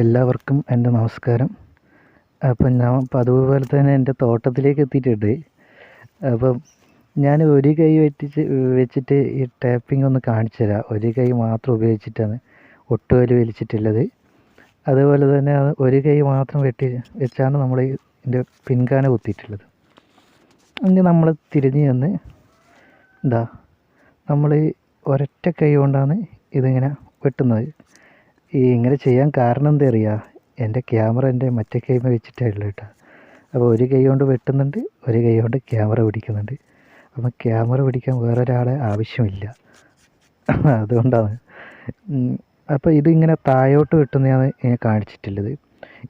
എല്ലാവർക്കും എന്റെ നമസ്കാരം. അപ്പം ഞാൻ പതിവ് തന്നെ എന്റെ തോട്ടത്തിലേക്ക് എത്തിയിട്ടുണ്ട്. അപ്പം ഞാൻ ഒരു കൈ വെട്ടിച്ച് വെച്ചിട്ട് ഈ ടാപ്പിംഗ് ഒന്ന് കാണിച്ചു തരാം. ഒരു കൈ മാത്രം ഉപയോഗിച്ചിട്ടാണ് ഒട്ടുവൽ വലിച്ചിട്ടുള്ളത്. അതുപോലെ തന്നെ ഒരു കൈ മാത്രം വെട്ടി വെച്ചാണ് നമ്മൾ ഇതിന്റെ പിൻകാന കുത്തിയിട്ടുള്ളത്. ഇനി നമ്മൾ തിരിഞ്ഞ് ചെന്ന് എന്താ നമ്മൾ ഒരൊറ്റ കൈ കൊണ്ടാണ് ഇതിങ്ങനെ വെട്ടുന്നത്. ഈ ഇങ്ങനെ ചെയ്യാൻ കാരണം എന്താ അറിയുക എന്റെ ക്യാമറ എന്റെ മറ്റേ കൈമ വെച്ചിട്ടായിരുന്നു കേട്ടോ. അപ്പോൾ ഒരു കൈ കൊണ്ട് വെട്ടുന്നുണ്ട് ഒരു കൈ കൊണ്ട് ക്യാമറ പിടിക്കുന്നുണ്ട്. അപ്പം ക്യാമറ പിടിക്കാൻ വേറൊരാളെ ആവശ്യമില്ല. അതുകൊണ്ടാണ്. അപ്പോൾ ഇതിങ്ങനെ താഴോട്ട് വെട്ടുന്നതാണ് ഞാൻ കാണിച്ചിട്ടുള്ളത്.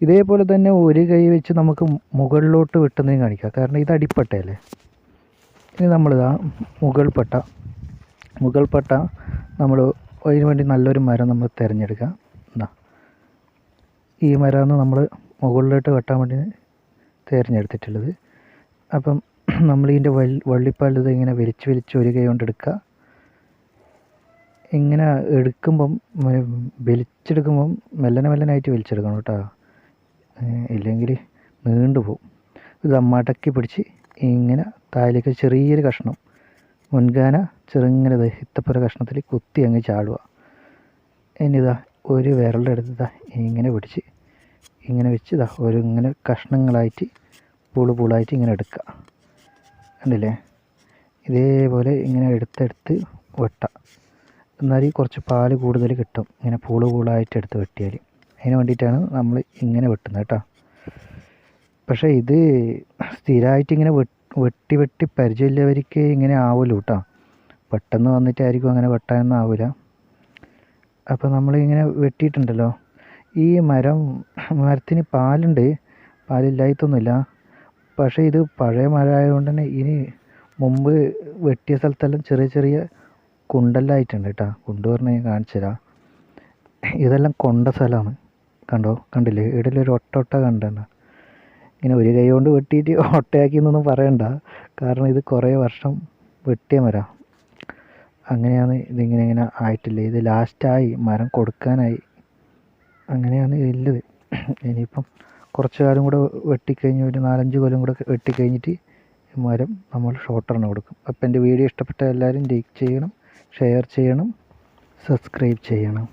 ഇതേപോലെ തന്നെ ഒരു കൈ വെച്ച് നമുക്ക് മുകളിലോട്ട് വെട്ടുന്നതും കാണിക്കാം. കാരണം ഇത് അടിപ്പട്ടയല്ലേ ഇനി നമ്മളിതാ മുകൾ പട്ട. മുകൾ പട്ട നമ്മൾ അതിന് വേണ്ടി നല്ലൊരു മരം നമ്മൾ തിരഞ്ഞെടുക്കുക ഈ മരമാണ് നമ്മൾ മുകളിലോട്ട് വെട്ടാൻ വേണ്ടി തിരഞ്ഞെടുത്തിട്ടുള്ളത് അപ്പം നമ്മൾ ഇതിന്റെ വള്ളി വള്ളിപ്പാലത് ഇങ്ങനെ വലിച്ച് വലിച്ച് ഒരു കൈ കൊണ്ട് എടുക്കുക. ഇങ്ങനെ എടുക്കുമ്പം വലിച്ചെടുക്കുമ്പം മെല്ലനെ മെല്ലനായിട്ട് വലിച്ചെടുക്കണം കേട്ടോ. ഇല്ലെങ്കിൽ നീണ്ടു പോകും ഇത് മടക്കി പിടിച്ച് ഇങ്ങനെ താഴേക്ക് ചെറിയൊരു കഷ്ണം മുൻകാന ചെറുങ്ങനെ ഇത്തപ്പുര കഷ്ണത്തിൽ കുത്തി അങ്ങ് ചാടുക. ഇനി ഇതാ ഒരു വിരലിന്റെ ഇങ്ങനെ പിടിച്ച് ഇങ്ങനെ വെച്ച് ഇതാ ഒരു ഇങ്ങനെ കഷ്ണങ്ങളായിട്ട് പൂൾ പൂളായിട്ട് ഇങ്ങനെ എടുക്കുക കണ്ടില്ലേ? ഇതേപോലെ ഇങ്ങനെ എടുത്തെടുത്ത് വെട്ട. എന്നാൽ കുറച്ച് പാൽ കൂടുതൽ കിട്ടും. ഇങ്ങനെ പൂൾ പൂളായിട്ട് എടുത്ത് വെട്ടിയാൽ അതിന് വേണ്ടിയിട്ടാണ് നമ്മൾ ഇങ്ങനെ വെട്ടുന്നത് കേട്ടോ. പക്ഷേ ഇത് സ്ഥിരമായിട്ട് ഇങ്ങനെ വെട്ടി വെട്ടി പരിചയമില്ലവർക്ക് ഇങ്ങനെ ആവുമല്ലോ കേട്ടോ. പെട്ടെന്ന് വന്നിട്ടായിരിക്കും അങ്ങനെ വെട്ടാനൊന്നും ആവില്ല അപ്പോൾ നമ്മളിങ്ങനെ വെട്ടിയിട്ടുണ്ടല്ലോ. ഈ മരം മരത്തിന് പാലുണ്ട്. പാലില്ലായിട്ടൊന്നുമില്ല പക്ഷേ ഇത് പഴയ മരം ആയതുകൊണ്ട് തന്നെ ഇനി മുമ്പ് വെട്ടിയ സ്ഥലത്തെല്ലാം ചെറിയ ചെറിയ കുണ്ടെല്ലാം ആയിട്ടുണ്ട് കേട്ടോ. കുണ്ട് പറഞ്ഞാൽ ഞാൻ കാണിച്ചു തരാം. ഇതെല്ലാം കൊണ്ട സ്ഥലമാണ്. കണ്ടോ? കണ്ടില്ലേ? ഇവിടെ ഒരു ഒട്ട ഒട്ട കണ്ടണ്ട ഇങ്ങനെ ഒരു കൈ കൊണ്ട് വെട്ടിയിട്ട് ഒട്ടയാക്കി എന്നൊന്നും പറയണ്ട. കാരണം ഇത് കുറേ വർഷം വെട്ടിയ മരം. അങ്ങനെയാണ് ഇതിങ്ങനെ ഇങ്ങനെ ആയിട്ടില്ല? ഇത് ലാസ്റ്റായി മരം കൊടുക്കാനായി. അങ്ങനെയാണ് ഉള്ളത് ഇനിയിപ്പം കുറച്ച് കാലം കൂടെ വെട്ടിക്കഴിഞ്ഞ് ഒരു നാലഞ്ച് കൊല്ലം കൂടെ വെട്ടിക്കഴിഞ്ഞിട്ട് മരം നമ്മൾ ഷോർട്ടറിന് കൊടുക്കും. അപ്പോൾ എന്റെ വീഡിയോ ഇഷ്ടപ്പെട്ട എല്ലാവരും ലൈക്ക് ചെയ്യണം ഷെയർ ചെയ്യണം സബ്സ്ക്രൈബ് ചെയ്യണം.